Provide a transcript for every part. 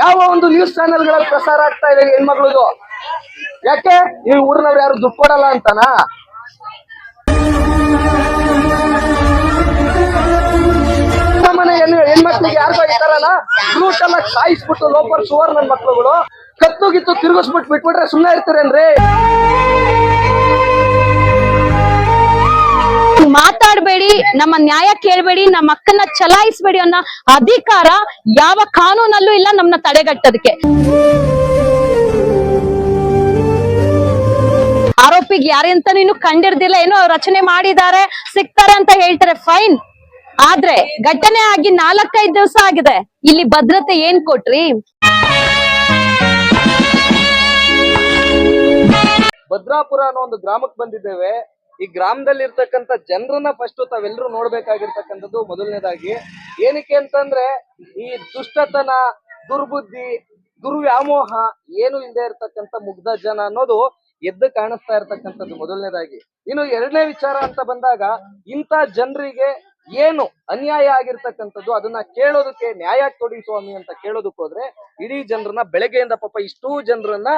ಯಾವ ಒಂದು ನ್ಯೂಸ್ ಚಾನೆಲ್ಗಳಲ್ಲಿ ಪ್ರಸಾರ ಆಗ್ತಾ ಇದೆ ಹೆಣ್ಮಕ್ಳದು ಯಾಕೆ? ಈ ಊರಿನವ್ರು ಯಾರು ದುಡ್ಡು ಕೊಡಲ್ಲ ಅಂತಾನ? ಹೆಣ್ಣು ಹೆಣ್ಮಕ್ಳಿಗೆ ಯಾರಿಗೋ ಬೈತಾರಲ್ಲ ಫ್ಲೂಟ್ ಎಲ್ಲ ಕಾಯಿಸ್ಬಿಟ್ಟು ಲೋಪರ್ ಸುವರ್ ನನ್ ಮಕ್ಳುಗಳು, ಕತ್ತು ಗಿತ್ತು ತಿರುಗಿಸ್ಬಿಟ್ಟು ಬಿಟ್ಬಿಟ್ರೆ ಸುಮ್ಮನೆ ಇರ್ತೀರೇನ್ರಿ? ಮಾತಾಡ್ಬೇಡಿ, ನಮ್ಮ ನ್ಯಾಯ ಕೇಳ್ಬೇಡಿ, ನಮ್ಮ ಅಕ್ಕನ್ನ ಚಲಾಯಿಸ್ಬೇಡಿ ಅನ್ನೋ ಅಧಿಕಾರ ಯಾವ ಕಾನೂನಲ್ಲೂ ಇಲ್ಲ ನಮ್ಮನ್ನ ತಡೆಗಟ್ಟೋದಕ್ಕೆ. ಆರೋಪಿಗೆ ಯಾರಂತ ನೀನು ಕಂಡಿರ್ದಿಲ್ಲ, ಏನೋ ರಚನೆ ಮಾಡಿದ್ದಾರೆ, ಸಿಗ್ತಾರೆ ಅಂತ ಹೇಳ್ತಾರೆ ಫೈನ್ ಆದ್ರೆ ಘಟನೆ ಆಗಿ ನಾಲ್ಕೈದು ದಿವಸ ಆಗಿದೆ, ಇಲ್ಲಿ ಭದ್ರತೆ ಏನ್ ಕೊಟ್ರಿ? ಭದ್ರಾಪುರ ಅನ್ನೋ ಒಂದು ಗ್ರಾಮಕ್ಕೆ ಬಂದಿದ್ದೇವೆ. ಈ ಗ್ರಾಮದಲ್ಲಿ ಇರ್ತಕ್ಕಂಥ ಜನರನ್ನ ಫಸ್ಟ್ ತಾವೆಲ್ಲರೂ ನೋಡ್ಬೇಕಾಗಿರ್ತಕ್ಕಂಥದ್ದು ಮೊದಲನೇದಾಗಿ. ಏನಕ್ಕೆ ಅಂತಂದ್ರೆ, ಈ ದುಷ್ಟತನ, ದುರ್ಬುದ್ಧಿ, ದುರ್ವ್ಯಾಮೋಹ ಏನು ಇಲ್ಲದೆ ಇರ್ತಕ್ಕಂಥ ಮುಗ್ಧ ಜನ ಅನ್ನೋದು ಎದ್ದು ಕಾಣಿಸ್ತಾ ಇರ್ತಕ್ಕಂಥದ್ದು ಮೊದಲನೇದಾಗಿ. ಇನ್ನು ಎರಡನೇ ವಿಚಾರ ಅಂತ ಬಂದಾಗ, ಇಂಥ ಜನರಿಗೆ ಏನು ಅನ್ಯಾಯ ಆಗಿರ್ತಕ್ಕಂಥದ್ದು ಅದನ್ನ ಕೇಳೋದಕ್ಕೆ ನ್ಯಾಯ ಕೊಡಿ ಸ್ವಾಮಿ ಅಂತ ಕೇಳೋದಕ್ಕೆ ಹೋದ್ರೆ, ಇಡೀ ಜನರನ್ನ ಬೆಳಗ್ಗೆಯಿಂದ ಪಾಪ ಇಷ್ಟೂ ಜನರನ್ನ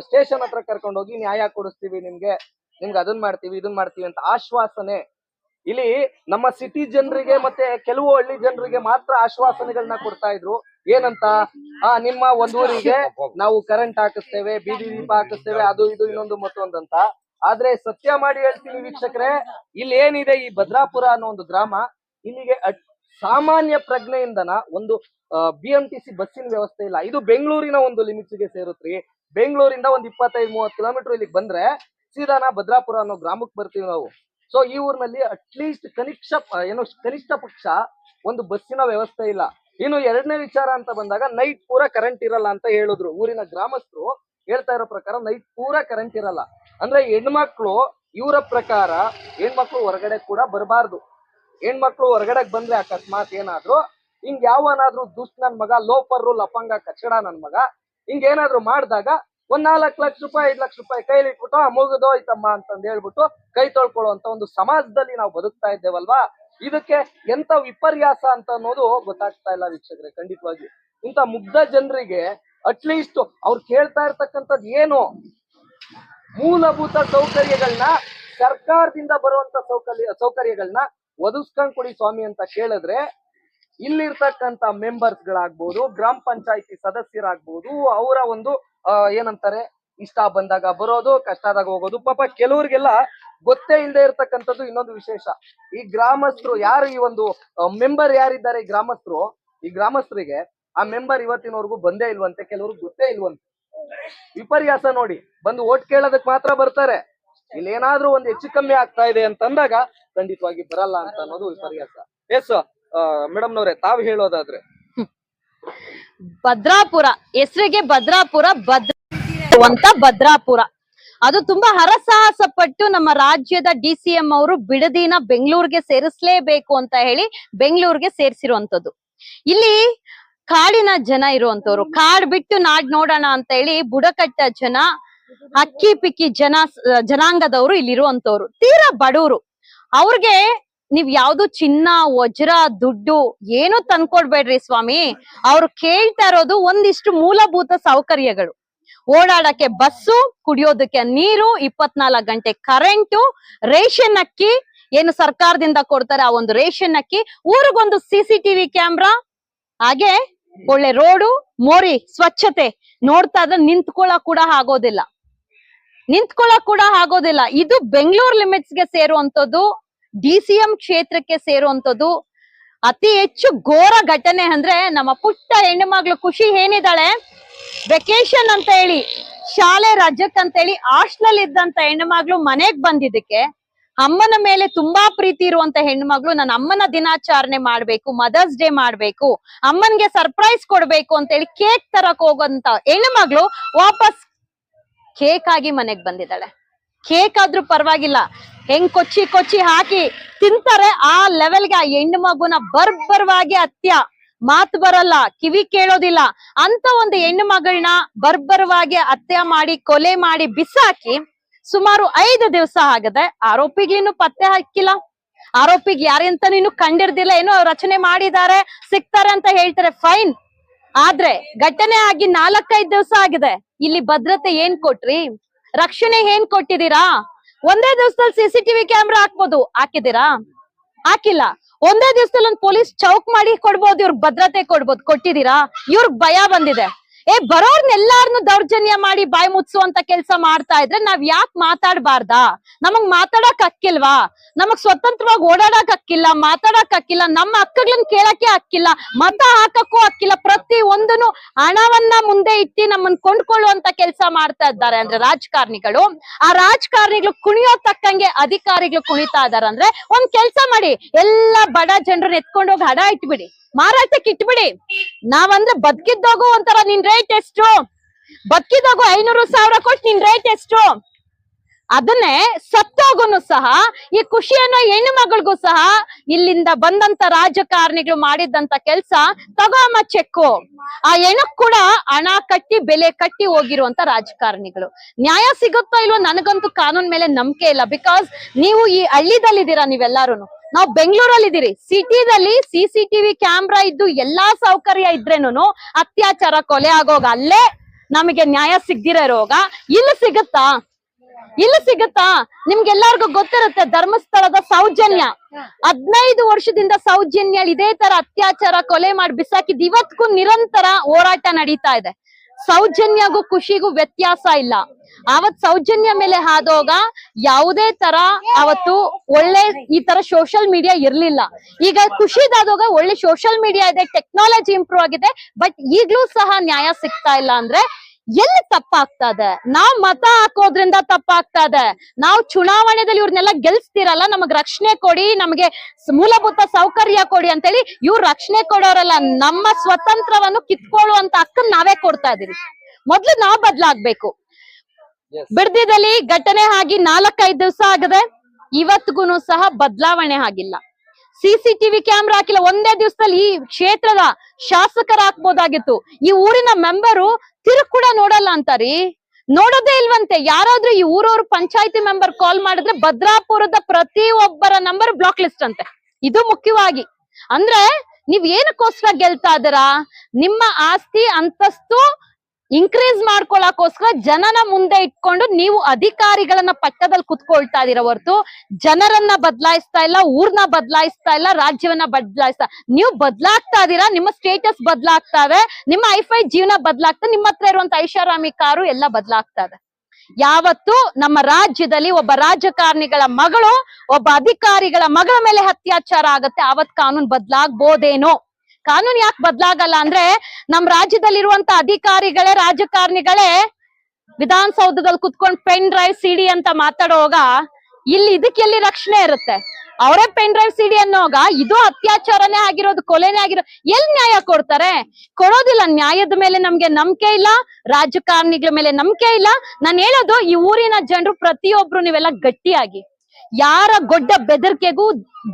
ಸ್ಟೇಷನ್ ಹತ್ರ ಕರ್ಕೊಂಡೋಗಿ ನ್ಯಾಯ ಕೊಡಿಸ್ತೀವಿ ನಿಮ್ಗೆ. ನಿಮ್ಗೆ ಅದನ್ನ ಮಾಡ್ತೀವಿ ಇದನ್ನ ಮಾಡ್ತೀವಿ ಅಂತ ಆಶ್ವಾಸನೆ. ಇಲ್ಲಿ ನಮ್ಮ ಸಿಟಿ ಜನರಿಗೆ ಮತ್ತೆ ಕೆಲವು ಹಳ್ಳಿ ಜನರಿಗೆ ಮಾತ್ರ ಆಶ್ವಾಸನೆಗಳನ್ನ ಕೊಡ್ತಾ ಇದ್ರು. ಏನಂತ? ಆ, ನಿಮ್ಮ ಒಂದೂರಿಗೆ ನಾವು ಕರೆಂಟ್ ಹಾಕಿಸ್ತೇವೆ ಬೀದಿ ದೀಪ ಹಾಕಿಸ್ತೇವೆ ಅದು ಇದು ಇನ್ನೊಂದು ಮತ್ತೊಂದಂತ. ಆದ್ರೆ ಸತ್ಯ ಮಾಡಿ ಹೇಳ್ತೀನಿ ವೀಕ್ಷಕರೇ, ಇಲ್ಲಿ ಏನಿದೆ ಈ ಭದ್ರಾಪುರ ಅನ್ನೋ ಒಂದು ಗ್ರಾಮ? ಇಲ್ಲಿಗೆ ಸಾಮಾನ್ಯ ಪ್ರಜ್ಞೆಯಿಂದನ ಒಂದು ಬಿ ಎಂ ಟಿ ಸಿ ಬಸ್ಸಿನ ವ್ಯವಸ್ಥೆ ಇಲ್ಲ. ಇದು ಬೆಂಗಳೂರಿನ ಒಂದು ಲಿಮಿಟ್ಸ್ಗೆ ಸೇರುತ್ರಿ. ಬೆಂಗಳೂರಿಂದ ಒಂದ್ ಇಪ್ಪತ್ತೈದು, ಮೂವತ್ತು ಕಿಲೋಮೀಟರ್ ಇಲ್ಲಿಗೆ ಬಂದ್ರೆ ಸೀದಾನ ಭದ್ರಾಪುರ ಅನ್ನೋ ಗ್ರಾಮಕ್ಕೆ ಬರ್ತೀವಿ ನಾವು. ಸೊ ಈ ಊರಿನಲ್ಲಿ ಅಟ್ಲೀಸ್ಟ್ ಕನಿಷ್ಠ ಏನು ಕನಿಷ್ಠ ಪಕ್ಷ ಒಂದು ಬಸ್ಸಿನ ವ್ಯವಸ್ಥೆ ಇಲ್ಲ. ಇನ್ನು ಎರಡನೇ ವಿಚಾರ ಅಂತ ಬಂದಾಗ ನೈಟ್ ಪೂರ ಕರೆಂಟ್ ಇರಲ್ಲ ಅಂತ ಹೇಳಿದ್ರು. ಊರಿನ ಗ್ರಾಮಸ್ಥರು ಹೇಳ್ತಾ ಇರೋ ಪ್ರಕಾರ ನೈಟ್ ಪೂರ ಕರೆಂಟ್ ಇರಲ್ಲ. ಅಂದ್ರೆ ಹೆಣ್ಮಕ್ಳು, ಇವರ ಪ್ರಕಾರ ಹೆಣ್ಮಕ್ಳು ಹೊರಗಡೆ ಕೂಡ ಬರಬಾರ್ದು. ಹೆಣ್ಮಕ್ಳು ಹೊರಗಡೆ ಬಂದ್ರೆ ಅಕಸ್ಮಾತ್ ಏನಾದ್ರು, ಹಿಂಗ್ ಯಾವನಾದ್ರೂ ದುಷ್ಟ ನನ್ ಮಗ ಲೋಪರ್ರು ಲಪಂಗ ಕಚ್ಚಡ ನನ್ ಮಗ, ಹಿಂಗ್ ಏನಾದ್ರು ಮಾಡಿದಾಗ ಒಂದ್ ನಾಲ್ಕು ಲಕ್ಷ ರೂಪಾಯಿ, ಐದ್ ಲಕ್ಷ ರೂಪಾಯಿ ಕೈಲಿ ಇಟ್ಬಿಟ್ಟು ಮುಗಿದೋಯ್ತಮ್ಮ ಅಂತಂದ್ ಹೇಳ್ಬಿಟ್ಟು ಕೈ ತೊಳ್ಕೊಳ್ಳುವಂತ ಒಂದು ಸಮಾಜದಲ್ಲಿ ನಾವು ಬದುಕ್ತಾ ಇದ್ದೇವಲ್ವಾ? ಇದಕ್ಕೆ ಎಂತ ವಿಪರ್ಯಾಸ ಅಂತ ಅನ್ನೋದು ಗೊತ್ತಾಗ್ತಾ ಇಲ್ಲ ವೀಕ್ಷಕರೇ, ಖಂಡಿತವಾಗಿ. ಇಂತ ಮುಗ್ಧ ಜನರಿಗೆ ಅಟ್ಲೀಸ್ಟ್ ಅವ್ರು ಕೇಳ್ತಾ ಇರ್ತಕ್ಕಂಥದ್ದು ಏನು? ಮೂಲಭೂತ ಸೌಕರ್ಯಗಳನ್ನ ಸರ್ಕಾರದಿಂದ ಬರುವಂತ ಸೌಕರ್ಯ ಸೌಕರ್ಯಗಳನ್ನ ಒದಗಿಸ್ಕೊಂಡ್ ಕೊಡಿ ಸ್ವಾಮಿ ಅಂತ ಕೇಳಿದ್ರೆ, ಇಲ್ಲಿರ್ತಕ್ಕಂಥ ಮೆಂಬರ್ಸ್ ಗಳಾಗ್ಬೋದು, ಗ್ರಾಮ ಪಂಚಾಯತಿ ಸದಸ್ಯರಾಗ್ಬೋದು, ಅವರ ಒಂದು ಏನಂತಾರೆ? ಇಷ್ಟ ಬಂದಾಗ ಬರೋದು, ಕಷ್ಟ ಆದಾಗ ಹೋಗೋದು. ಪಾಪ ಕೆಲವರಿಗೆಲ್ಲ ಗೊತ್ತೇ ಇಲ್ಲದೆ ಇರ್ತಕ್ಕಂಥದ್ದು ಇನ್ನೊಂದು ವಿಶೇಷ. ಈ ಗ್ರಾಮಸ್ಥರು ಯಾರು ಈ ಒಂದು ಮೆಂಬರ್ ಯಾರಿದ್ದಾರೆ ಈ ಗ್ರಾಮಸ್ಥರು? ಈ ಗ್ರಾಮಸ್ಥರಿಗೆ ಆ ಮೆಂಬರ್ ಇವತ್ತಿನವರೆಗೂ ಬಂದೇ ಇಲ್ವಂತೆ, ಕೆಲವ್ರಿಗೆ ಗೊತ್ತೇ ಇಲ್ವಂತೆ. ವಿಪರ್ಯಾಸ ನೋಡಿ, ಬಂದು ಓಟ್ ಕೇಳೋದಕ್ ಮಾತ್ರ ಬರ್ತಾರೆ. ಇಲ್ಲಿ ಏನಾದ್ರೂ ಒಂದು ಹೆಚ್ಚು ಕಮ್ಮಿ ಆಗ್ತಾ ಇದೆ ಅಂತಂದಾಗ ಖಂಡಿತವಾಗಿ ಬರಲ್ಲ ಅಂತ ಅನ್ನೋದು ವಿಪರ್ಯಾಸ. ಎಸ್ ಮೇಡಮ್ನವ್ರೆ, ತಾವು ಹೇಳೋದಾದ್ರೆ. ಭದ್ರಾಪುರ, ಹೆಸರಿಗೆ ಭದ್ರಾಪುರ ಭದ್ರಂತ ಭದ್ರಾಪುರ. ಅದು ತುಂಬಾ ಹರಸಾಹಸ ಪಟ್ಟು ನಮ್ಮ ರಾಜ್ಯದ ಡಿ ಸಿ ಎಂ ಅವರು ಬಿಡದಿನ ಬೆಂಗಳೂರಿಗೆ ಸೇರಿಸ್ಲೇಬೇಕು ಅಂತ ಹೇಳಿ ಬೆಂಗಳೂರಿಗೆ ಸೇರಿಸಿರುವಂತದ್ದು ಇಲ್ಲಿ ಕಾಡಿನ ಜನ ಇರುವಂತವ್ರು ಕಾಡ್ ಬಿಟ್ಟು ನಾಡ್ ನೋಡೋಣ ಅಂತ ಹೇಳಿ ಬುಡಕಟ್ಟ ಜನ, ಅಕ್ಕಿ ಪಿಕ್ಕಿ ಜನ, ಜನಾಂಗದವರು ಇಲ್ಲಿರುವಂತವ್ರು ತೀರಾ ಬಡವರು. ಅವ್ರಿಗೆ ನೀವ್ ಯಾವ್ದು ಚಿನ್ನ, ವಜ್ರ, ದುಡ್ಡು ಏನು ತಂದ್ಕೊಡ್ಬೇಡ್ರಿ ಸ್ವಾಮಿ. ಅವ್ರು ಕೇಳ್ತಾ ಇರೋದು ಒಂದಿಷ್ಟು ಮೂಲಭೂತ ಸೌಕರ್ಯಗಳು. ಓಡಾಡಕ್ಕೆ ಬಸ್ಸು, ಕುಡಿಯೋದಕ್ಕೆ ನೀರು, ಇಪ್ಪತ್ನಾಲ್ಕು ಗಂಟೆ ಕರೆಂಟು, ರೇಷನ್ ಅಕ್ಕಿ. ಏನು ಸರ್ಕಾರದಿಂದ ಕೊಡ್ತಾರೆ ಆ ಒಂದು ರೇಷನ್ ಅಕ್ಕಿ. ಊರಿಗೊಂದು ಸಿ ಸಿ ಟಿವಿ ಕ್ಯಾಮ್ರಾ, ಹಾಗೆ ಒಳ್ಳೆ ರೋಡು, ಮೋರಿ, ಸ್ವಚ್ಛತೆ. ನೋಡ್ತಾ ಇದ್ರೆ ನಿಂತ್ಕೊಳ್ಳಕ್ ಕೂಡ ಆಗೋದಿಲ್ಲ. ನಿಂತ್ಕೊಳ್ಳಕ್ ಕೂಡ ಆಗೋದಿಲ್ಲ. ಇದು ಬೆಂಗಳೂರು ಲಿಮಿಟ್ಸ್ಗೆ ಸೇರುವಂತದ್ದು ಡಿ ಸಿ ಎಂ ಕ್ಷೇತ್ರಕ್ಕೆ ಸೇರುವಂತದ್ದು ಅತಿ ಹೆಚ್ಚು ಘೋರ ಘಟನೆ ಅಂದ್ರೆ ನಮ್ಮ ಪುಟ್ಟ ಹೆಣ್ಣು ಮಗಳು ಖುಷಿ ಏನಿದ್ದಾಳೆ? ವೆಕೇಶನ್ ಅಂತ ಹೇಳಿ, ಶಾಲೆ ರಜಕ್ ಅಂತ ಹೇಳಿ ಹಾಸ್ಟೆಲ್ ಇದ್ದಂತ ಹೆಣ್ಣು ಮಗಳು ಮನೆಗ್ ಬಂದಿದ್ದಕ್ಕೆ, ಅಮ್ಮನ ಮೇಲೆ ತುಂಬಾ ಪ್ರೀತಿ ಇರುವಂತ ಹೆಣ್ಣು ಮಗಳು ನನ್ನ ಅಮ್ಮನ ದಿನಾಚರಣೆ ಮಾಡ್ಬೇಕು ಮದರ್ಸ್ ಡೇ ಮಾಡ್ಬೇಕು, ಅಮ್ಮನ್ಗೆ ಸರ್ಪ್ರೈಸ್ ಕೊಡ್ಬೇಕು ಅಂತ ಹೇಳಿ ಕೇಕ್ ತರಕ್ ಹೋಗೋಂತ ಹೆಣ್ಣು ಮಗಳು ವಾಪಸ್ ಕೇಕ್ ಆಗಿ ಮನೆಗ್ ಬಂದಿದ್ದಾಳೆ. ಕೇಕ್ ಆದ್ರೂ ಪರವಾಗಿಲ್ಲ. ಹೆಂಗ್ ಕೊಚ್ಚಿ ಕೊಚ್ಚಿ ಹಾಕಿ ತಿಂತಾರೆ ಆ ಲೆವೆಲ್ಗೆ ಆ ಹೆಣ್ಣು ಮಗುನ ಬರ್ಬರವಾಗಿ ಅತ್ಯ ಮಾತು ಬರಲ್ಲ, ಕಿವಿ ಕೇಳೋದಿಲ್ಲ. ಅಂತ ಒಂದು ಹೆಣ್ಣು ಮಗಳನ್ನ ಬರ್ಬರವಾಗಿ ಹತ್ಯೆ ಮಾಡಿ, ಕೊಲೆ ಮಾಡಿ ಬಿಸಾಕಿ ಸುಮಾರು ಐದು ದಿವಸ ಆಗದೆ ಆರೋಪಿಗೆ ಇನ್ನು ಪತ್ತೆ ಹಾಕಿಲ್ಲ. ಆರೋಪಿಗೆ ಯಾರಂತ ನೀನು ಕಂಡಿರ್ದಿಲ್ಲ, ಏನೋ ರಚನೆ ಮಾಡಿದ್ದಾರೆ ಸಿಗ್ತಾರೆ ಅಂತ ಹೇಳ್ತಾರೆ, ಫೈನ್. ಆದ್ರೆ ಘಟನೆ ಆಗಿ ನಾಲ್ಕೈದು ದಿವಸ ಆಗಿದೆ. ಇಲ್ಲಿ ಭದ್ರತೆ ಏನ್ ಕೊಟ್ರಿ? ರಕ್ಷಣೆ ಏನ್ ಕೊಟ್ಟಿದೀರಾ ಒಂದೇ ದಿವಸದಲ್ಲಿ ಸಿಸಿಟಿವಿ ಕ್ಯಾಮ್ರಾ ಹಾಕ್ಬೋದು. ಹಾಕಿದೀರಾ ಹಾಕಿಲ್ಲ. ಒಂದೇ ದಿವಸದಲ್ಲಿ ಒಂದ್ ಪೊಲೀಸ್ ಚೌಕ್ ಮಾಡಿ ಕೊಡ್ಬೋದು ಇವ್ರ ಭದ್ರತೆ ಕೊಡ್ಬೋದು. ಕೊಟ್ಟಿದೀರಾ ಇವ್ರ ಭಯ ಬಂದಿದೆ. ಏ ಬರೋರ್ನೆಲ್ಲಾರ್ನು ದೌರ್ಜನ್ಯ ಮಾಡಿ ಬಾಯಿ ಮುಚ್ಚುವಂತ ಕೆಲಸ ಮಾಡ್ತಾ ಇದ್ರೆ ನಾವ್ ಯಾಕೆ ಮಾತಾಡ್ಬಾರ್ದಾ? ನಮಗ್ ಮಾತಾಡಕ್ ಹಕ್ಕಿಲ್ವಾ? ನಮಗ್ ಸ್ವತಂತ್ರವಾಗಿ ಓಡಾಡಕ್ ಹಕ್ಕಿಲ್ಲ, ಮಾತಾಡಕ್ ಹಕ್ಕಿಲ್ಲ, ನಮ್ಮ ಹಕ್ಕಗಳನ್ನ ಕೇಳಕ್ಕೆ ಹಕ್ಕಿಲ್ಲ, ಮತ ಹಾಕಕ್ಕೂ ಹಕ್ಕಿಲ್ಲ, ಪ್ರತಿ ಒಂದನು ಹಣವನ್ನ ಮುಂದೆ ಇಟ್ಟಿ ನಮ್ಮನ್ನ ಕೊಂಡ್ಕೊಳ್ಳುವಂತ ಕೆಲಸ ಮಾಡ್ತಾ ಇದ್ದಾರೆ ಅಂದ್ರೆ ರಾಜಕಾರಣಿಗಳು. ಆ ರಾಜಕಾರಣಿಗಳು ಕುಣಿಯೋ ತಕ್ಕಂಗೆ ಅಧಿಕಾರಿಗಳು ಕುಣಿತಾ ಇದಾರೆ ಅಂದ್ರೆ ಒಂದ್ ಕೆಲ್ಸ ಮಾಡಿ, ಎಲ್ಲಾ ಬಡ ಜನರನ್ನ ಎತ್ಕೊಂಡೋಗಿ ಹಡ ಇಟ್ಬಿಡಿ. ಮಾರಾಟಕ್ಕೆ ಇಟ್ಬಿಡಿ. ನಾವಂದ್ರೆ ಬದುಕಿದ್ದೋಗು ಒಂಥರ ನಿನ್ ರೇಟ್ ಎಷ್ಟು? ಬದುಕಿದೋಗು ಐನೂರು ಸಾವಿರ ಕೊಟ್ಟು ನಿನ್ ರೇಟ್ ಎಷ್ಟು? ಅದನ್ನೇ ಸತ್ತೋಗುನು ಸಹ, ಈ ಖುಷಿಯನ್ನ ಹೆಣ್ಣು ಮಗಳಿಗೂ ಸಹ ಇಲ್ಲಿಂದ ಬಂದಂತ ರಾಜಕಾರಣಿಗಳು ಮಾಡಿದಂತ ಕೆಲ್ಸ ತಗೋಮ ಚೆಕ್ಕು. ಆ ಹೆಣಕ್ ಕೂಡ ಹಣ ಕಟ್ಟಿ, ಬೆಲೆ ಕಟ್ಟಿ ಹೋಗಿರುವಂತ ರಾಜಕಾರಣಿಗಳು. ನ್ಯಾಯ ಸಿಗುತ್ತೋ ಇಲ್ವೋ ನನಗಂತೂ ಕಾನೂನ್ ಮೇಲೆ ನಂಬಿಕೆ ಇಲ್ಲ. ಬಿಕಾಸ್ ನೀವು ಈ ಹಳ್ಳಿದಲ್ಲಿದ್ದೀರಾ ನೀವೆಲ್ಲಾರುನು. ನಾವು ಬೆಂಗಳೂರಲ್ಲಿ ಇದ್ದೀರಿ ಸಿಟಿದಲ್ಲಿ ಸಿ ಸಿ ಟಿವಿ ಕ್ಯಾಮ್ರಾ ಇದ್ದು ಎಲ್ಲಾ ಸೌಕರ್ಯ ಇದ್ರೇನು ಅತ್ಯಾಚಾರ, ಕೊಲೆ ಆಗೋಗ, ಅಲ್ಲೇ ನಮಗೆ ನ್ಯಾಯ ಸಿಗ್ದಿರೋ ರೋಗ ಇಲ್ಲಿ ಸಿಗುತ್ತಾ? ಇಲ್ಲಿ ಸಿಗುತ್ತಾ? ನಿಮ್ಗೆಲ್ಲಾರ್ಗು ಗೊತ್ತಿರುತ್ತೆ ಧರ್ಮಸ್ಥಳದ ಸೌಜನ್ಯ. ಹದ್ನೈದು ವರ್ಷದಿಂದ ಸೌಜನ್ಯ ಇದೇ ತರ ಅತ್ಯಾಚಾರ, ಕೊಲೆ ಮಾಡಿ ಬಿಸಾಕಿದ್ ಇವತ್ಗೂ ನಿರಂತರ ಹೋರಾಟ ನಡೀತಾ ಇದೆ. ಸೌಜನ್ಯಗೂ ಖುಷಿಗೂ ವ್ಯತ್ಯಾಸ ಇಲ್ಲ. ಅವತ್ ಸೌಜನ್ಯ ಮೇಲೆ ಹಾದೋಗ ಯಾವುದೇ ತರ ಅವತ್ತು ಒಳ್ಳೆ ಈ ತರ ಸೋಷಿಯಲ್ ಮೀಡಿಯಾ ಇರ್ಲಿಲ್ಲ. ಈಗ ಖುಷಿದಾದೋಗ ಒಳ್ಳೆ ಸೋಷಿಯಲ್ ಮೀಡಿಯಾ ಇದೆ ಟೆಕ್ನಾಲಜಿ ಇಂಪ್ರೂವ್ ಆಗಿದೆ ಬಟ್ ಈಗ್ಲೂ ಸಹ ನ್ಯಾಯ ಸಿಗ್ತಾ ಇಲ್ಲ ಅಂದ್ರೆ ಎಲ್ಲಿ ತಪ್ಪಾಗ್ತಾ ಇದೆ ನಾವ್ ಮತ ಹಾಕೋದ್ರಿಂದ ತಪ್ಪಾಗ್ತಾ ಇದೆ ನಾವು ಚುನಾವಣೆದಲ್ಲಿ ಇವ್ರನ್ನೆಲ್ಲ ಗೆಲ್ಸ್ತಿರಲ್ಲ ನಮಗ್ ರಕ್ಷಣೆ ಕೊಡಿ ನಮಗೆ ಮೂಲಭೂತ ಸೌಕರ್ಯ ಕೊಡಿ ಅಂತ ಹೇಳಿ ಇವ್ರು ರಕ್ಷಣೆ ಕೊಡೋರಲ್ಲ ನಮ್ಮ ಸ್ವತಂತ್ರವನ್ನು ಕಿತ್ಕೊಳ್ಳುವಂತ ಹಕ್ಕನ್ ನಾವೇ ಕೊಡ್ತಾ ಇದೀವಿ. ಮೊದ್ಲು ನಾವ್ ಬದ್ಲಾಗ್ಬೇಕು. ಬಿಡ್ದಿದಲ್ಲಿ ಘಟನೆ ಆಗಿ ನಾಲ್ಕೈದು ದಿವ್ಸ ಆಗದೆ ಇವತ್ತಿಗೂ ಸಹ ಬದಲಾವಣೆ ಆಗಿಲ್ಲ. ಸಿಸಿಟಿವಿ ಕ್ಯಾಮ್ರಾ ಹಾಕಿಲ್ಲ ಒಂದೇ ದಿವಸದಲ್ಲಿ ಈ ಕ್ಷೇತ್ರದ ಶಾಸಕರ ಹಾಕ್ಬೋದಾಗಿತ್ತು ಈ ಊರಿನ ಮೆಂಬರು ತಿರುಗ್ ಕೂಡ ನೋಡಲ್ಲ ಅಂತಾರಿ? ನೋಡೋದೇ ಇಲ್ವಂತೆ. ಯಾರಾದ್ರೂ ಈ ಊರವ್ರ ಪಂಚಾಯತಿ ಮೆಂಬರ್ ಕಾಲ್ ಮಾಡಿದ್ರೆ ಭದ್ರಾಪುರದ ಪ್ರತಿ ಒಬ್ಬರ ನಂಬರ್ ಬ್ಲಾಕ್ ಲಿಸ್ಟ್ ಅಂತೆ. ಇದು ಮುಖ್ಯವಾಗಿ. ಅಂದ್ರೆ ನೀವ್ ಏನಕ್ಕೋಸ್ಕರ ಗೆಲ್ತಾ ಇದೀರಾ ನಿಮ್ಮ ಆಸ್ತಿ, ಅಂತಸ್ತು ಇನ್ಕ್ರೀಸ್ ಮಾಡ್ಕೊಳಕೋಸ್ಕರ ಜನನ ಮುಂದೆ ಇಟ್ಕೊಂಡು ನೀವು ಅಧಿಕಾರಿಗಳನ್ನ ಪಕ್ಕದಲ್ಲಿ ಕುತ್ಕೊಳ್ತಾ ಇದೀರ ಹೊರತು, ಜನರನ್ನ ಬದಲಾಯಿಸ್ತಾ ಇಲ್ಲ, ಊರ್ನ ಬದಲಾಯಿಸ್ತಾ ಇಲ್ಲ, ರಾಜ್ಯವನ್ನ ಬದಲಾಯಿಸ್ತಾ, ನೀವು ಬದಲಾಗ್ತಾ ಇದೀರಾ, ನಿಮ್ಮ ಸ್ಟೇಟಸ್ ಬದಲಾಗ್ತಾವೆ ನಿಮ್ಮ ಐಫೈ ಜೀವನ ಬದಲಾಗ್ತಾ, ನಿಮ್ಮ ಹತ್ರ ಇರುವಂತ ಐಷಾರಾಮಿ ಕಾರು ಎಲ್ಲ ಬದಲಾಗ್ತವೆ ಯಾವತ್ತು ನಮ್ಮ ರಾಜ್ಯದಲ್ಲಿ ಒಬ್ಬ ರಾಜಕಾರಣಿಗಳ ಮಗಳು, ಒಬ್ಬ ಅಧಿಕಾರಿಗಳ ಮಗಳ ಮೇಲೆ ಅತ್ಯಾಚಾರ ಆಗತ್ತೆ, ಆವತ್ ಕಾನೂನು ಬದಲಾಗ್ಬೋದೇನೋ. ಕಾನೂನು ಯಾಕೆ ಬದಲಾಗಲ್ಲ ಅಂದ್ರೆ ನಮ್ ರಾಜ್ಯದಲ್ಲಿರುವಂತ ಅಧಿಕಾರಿಗಳೇ, ರಾಜಕಾರಣಿಗಳೇ ವಿಧಾನಸೌಧದಲ್ಲಿ ಕುತ್ಕೊಂಡು ಪೆನ್ ಡ್ರೈವ್ ಸಿಡಿ ಅಂತ ಮಾತಾಡುವಾಗ ಇಲ್ಲಿ ಇದಕ್ಕೆ ಎಲ್ಲಿ ರಕ್ಷಣೆ ಇರುತ್ತೆ? ಅವರೇ ಪೆನ್ ಡ್ರೈವ್ ಸಿಡಿ ಅನ್ನೋವಾಗ ಇದು ಅತ್ಯಾಚಾರನೇ ಆಗಿರೋದು, ಕೊಲೆನೇ ಆಗಿರೋ ಎಲ್ ನ್ಯಾಯ ಕೊಡ್ತಾರೆ? ಕೊಡೋದಿಲ್ಲ, ನ್ಯಾಯದ ಮೇಲೆ ನಮ್ಗೆ ನಂಬಿಕೆ ಇಲ್ಲ, ರಾಜಕಾರಣಿಗಳ ಮೇಲೆ ನಂಬಿಕೆ ಇಲ್ಲ. ನಾನು ಹೇಳೋದು, ಈ ಊರಿನ ಜನರು ಪ್ರತಿಯೊಬ್ರು ನೀವೆಲ್ಲ ಗಟ್ಟಿಯಾಗಿ, ಯಾರ ಗೊಡ್ಡ ಬೆದರಿಕೆಗೂ,